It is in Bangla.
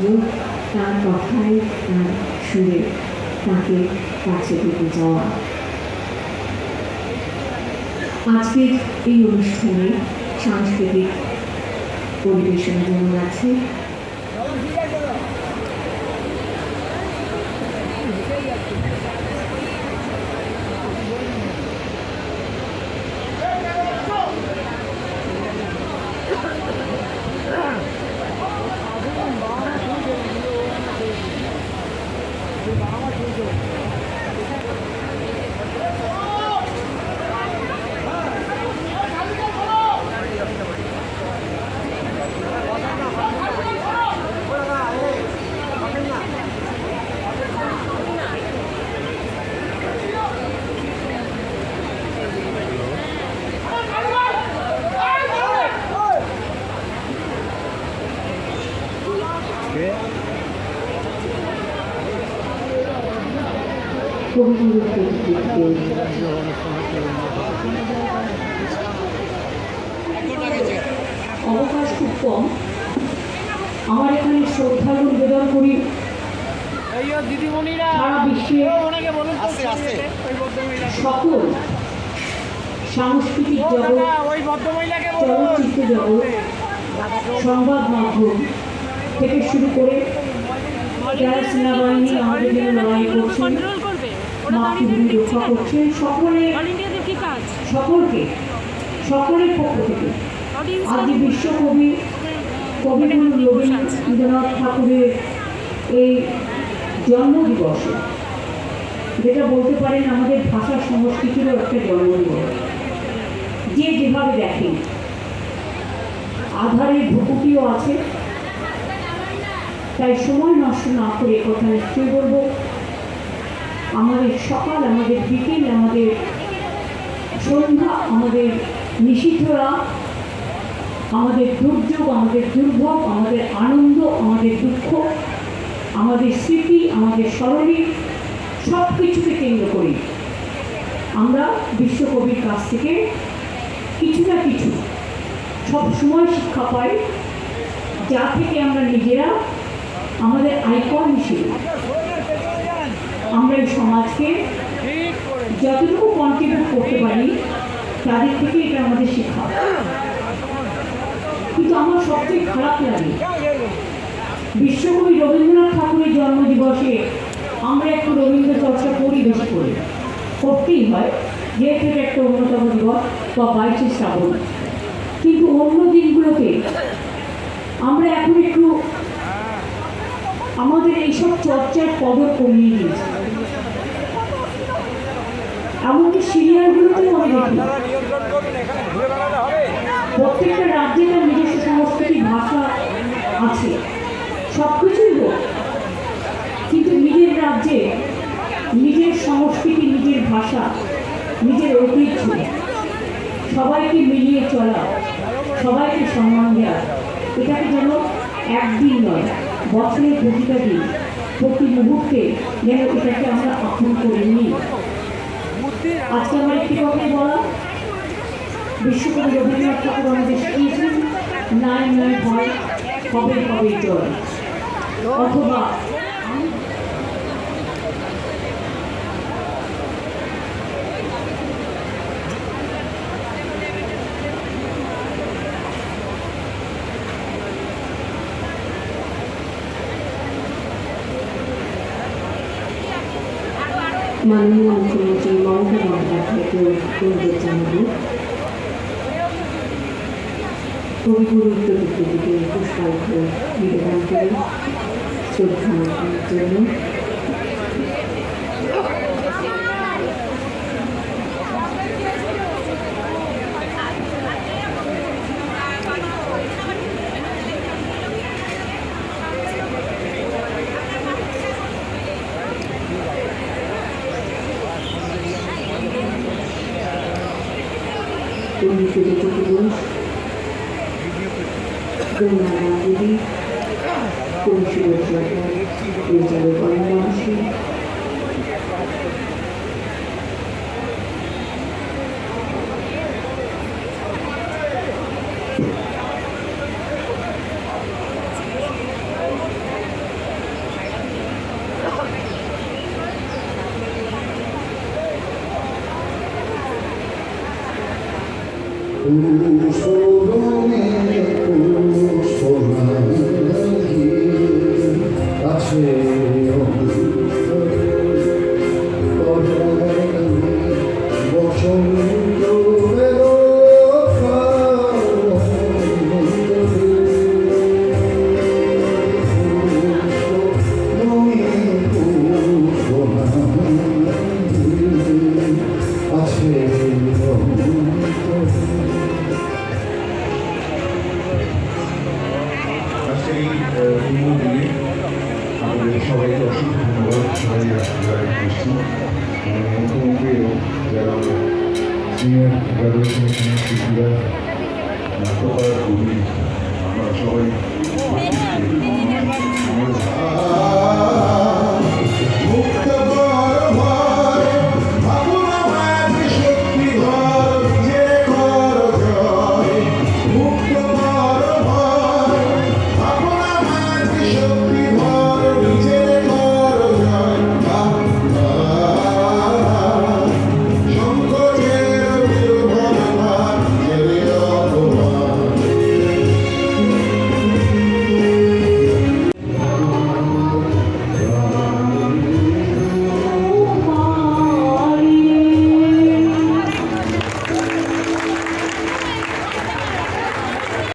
মুখ তার কথায় তার সুরে তাকে কাছে পেতে যাওয়া। আজকের এই অনুষ্ঠানে সাংস্কৃতিক পরিবেশন যেমন আছে Thank প্রতিকৃতিতে অবকাশ খুব কম আমার এখানে শ্রদ্ধা নিবেদন করি সারা বিশ্বে সকল সাংস্কৃতিক জগৎ চলচ্চিত্র জগৎ সংবাদ মাধ্যম থেকে শুরু করে যারা সেনাবাহিনী আমাদের জন্য লড়াই করছেন সকলকে সকলের পক্ষ থেকে। অডিয়েন্স বিশ্বকবি কবিগুরু রবীন্দ্রনাথ ঠাকুরের এই জন্মদিবসে যেটা বলতে পারেন আমাদের ভাষা সংস্কৃতিরও একটা জন্মদিবস। যে যেভাবে দেখেন আধারের ভূকুটিও আছে। তাই সময় নষ্ট না করে কথা নিশ্চয়ই বলব। আমাদের সকাল, আমাদের বিকেল, আমাদের সন্ধ্যা, আমাদের নিষিদ্ধরা, আমাদের দুর্যোগ, আমাদের দুর্ভোগ, আমাদের আনন্দ, আমাদের দুঃখ, আমাদের স্মৃতি, আমাদের স্মরণী সব কিছুকে কেন্দ্র করি। আমরা বিশ্বকবির কাছ থেকে কিছু না কিছু সব সময় শিক্ষা পাই, যা থেকে আমরা নিজেরা আমাদের আইকন হিসেবে আমরা এই সমাজকে যতটুকু কন্ট্রিবিউট করতে পারি তাদের থেকে এটা আমাদের শিক্ষা। কিন্তু আমার সবচেয়ে খারাপ লাগে, বিশ্বকবি রবীন্দ্রনাথ ঠাকুরের জন্মদিবসে আমরা একটু রবীন্দ্র চর্চা করি বেশি করে। করতেই হয়, যেহেতু এটা একটা অন্যতম দিবস, বা বাইশে শ্রাবণ। কিন্তু অন্য দিনগুলোতে আমরা এখন একটু আমাদের এইসব চর্চার কদর কমিয়ে দিয়েছি এমনকি সিরিয়ালগুলোতেও আমি দেখি আপনারা নিয়ন্ত্রণ করুন এখানে ঘুরে বেড়ালে হবে প্রত্যেকটা রাজ্যে তার নিজস্ব সংস্কৃতি, ভাষা আছে। সব কিছুই হোক কিন্তু নিজের রাজ্যে নিজের সংস্কৃতি, নিজের ভাষা, নিজের ঐতিহ্য, সবাইকে মিলিয়ে চলা, সবাইকে সম্মান দেওয়া এটাকে যেন একদিন নয়, বছরের প্রতিটা দিন, প্রতি মুহূর্তে যেন এটাকে আমরা আপন করে নিই আজকে আমার একটি কথাই বলা, বিশ্বকবি রবীন্দ্রনাথ ঠাকুর আমাদের শিখিয়েছেন নাই নয় ভয়, কবে কবে, জয়? অথবা 많은 사람들이 지금 마음대로 그런 게 있잖아요. 우리 그룹들이 되게 고스타이크, 미래한테 좋다고 했잖아요. জ্যোতি ঘোষ গঙ্গা দেবী কৌশল মুখ্যমন্ত্রী এবং যারা সিনিয়র গ্রাজুয়েশন শিশুরা নাট্যকর কবি আমরা সবাই মুক্ত